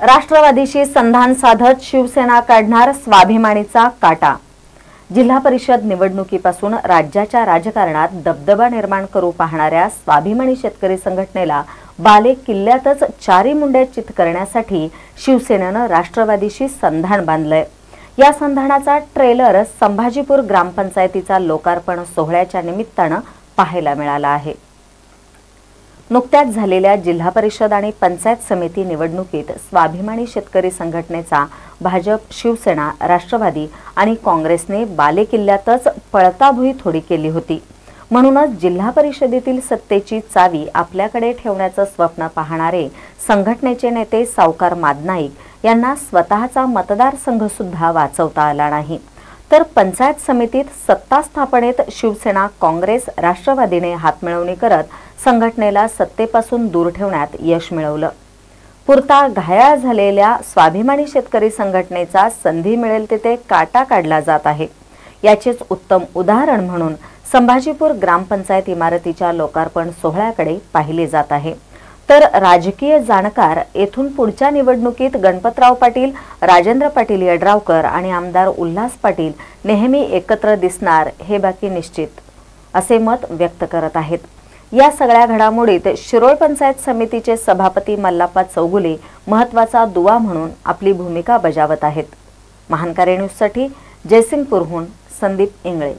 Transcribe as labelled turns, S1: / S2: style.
S1: राष्ट्रवादीशी संधान साधत शिवसेना काढणार स्वाभिमानीचा काटा. जिल्हा परिषद निवडणुकीपासून राज्याच्या राजकारणात दबदबा निर्माण करू पाहणाऱ्या स्वाभिमानी शेतकरी संघटनेला बाले किल्ल्यातच चारी मुंड्या चित करण्यासाठी शिवसेनेनं राष्ट्रवादीशी संधान बांधलंय. या संधानाचा ट्रेलर संभाजीपूर ग्रामपंचायतीचा लोकार्पण सोहळ्याच्या निमित्तानं पाहायला मिळाला आहे. नुकत्याच झालेल्या जिल्हा परिषद आणि पंचायत समिती निवडणुकीत स्वाभिमानी शेतकरी संघटनेचा भाजप शिवसेना राष्ट्रवादी आणि काँग्रेसने बालेकिल्ल्यातच पळताभुई थोडी केली होती. म्हणूनच जिल्हा परिषदेतील सत्तेची चावी आपल्याकडे ठेवण्याचं स्वप्न पाहणारे संघटनेचे नेते सावकार मादनाईक यांना स्वतःचा मतदारसंघ सुद्धा वाचवता आला नाही. तर पंचायत समितीत सत्ता स्थापनेत शिवसेना काँग्रेस राष्ट्रवादीने हातमिळवणी करत संघटनेला सत्तेपासून दूर ठेवण्यात यश मिळवलं. पुरता घायाळ झालेल्या स्वाभिमानी शेतकरी संघटनेचा संधी मिळेल तिथे काटा काढला जात आहे. याचेच उत्तम उदाहरण म्हणून संभाजीपूर ग्रामपंचायत इमारतीच्या लोकार्पण सोहळ्याकडे पाहिले जात आहे. तर राजकीय जाणकार येथून पुढच्या निवडणुकीत गणपतराव पाटील राजेंद्र पाटील यड्रावकर आणि आमदार उल्हास पाटील नेहमी एकत्र दिसणार हे बाकी निश्चित असे मत व्यक्त करत आहेत. या सगळ्या घडामोडीत शिरोळ पंचायत समितीचे सभापती मल्लाप्पा चौगुले महत्त्वाचा दुवा म्हणून आपली भूमिका बजावत आहेत. महानकारी न्यूजसाठी जयसिंगपूरहून संदीप इंगळे.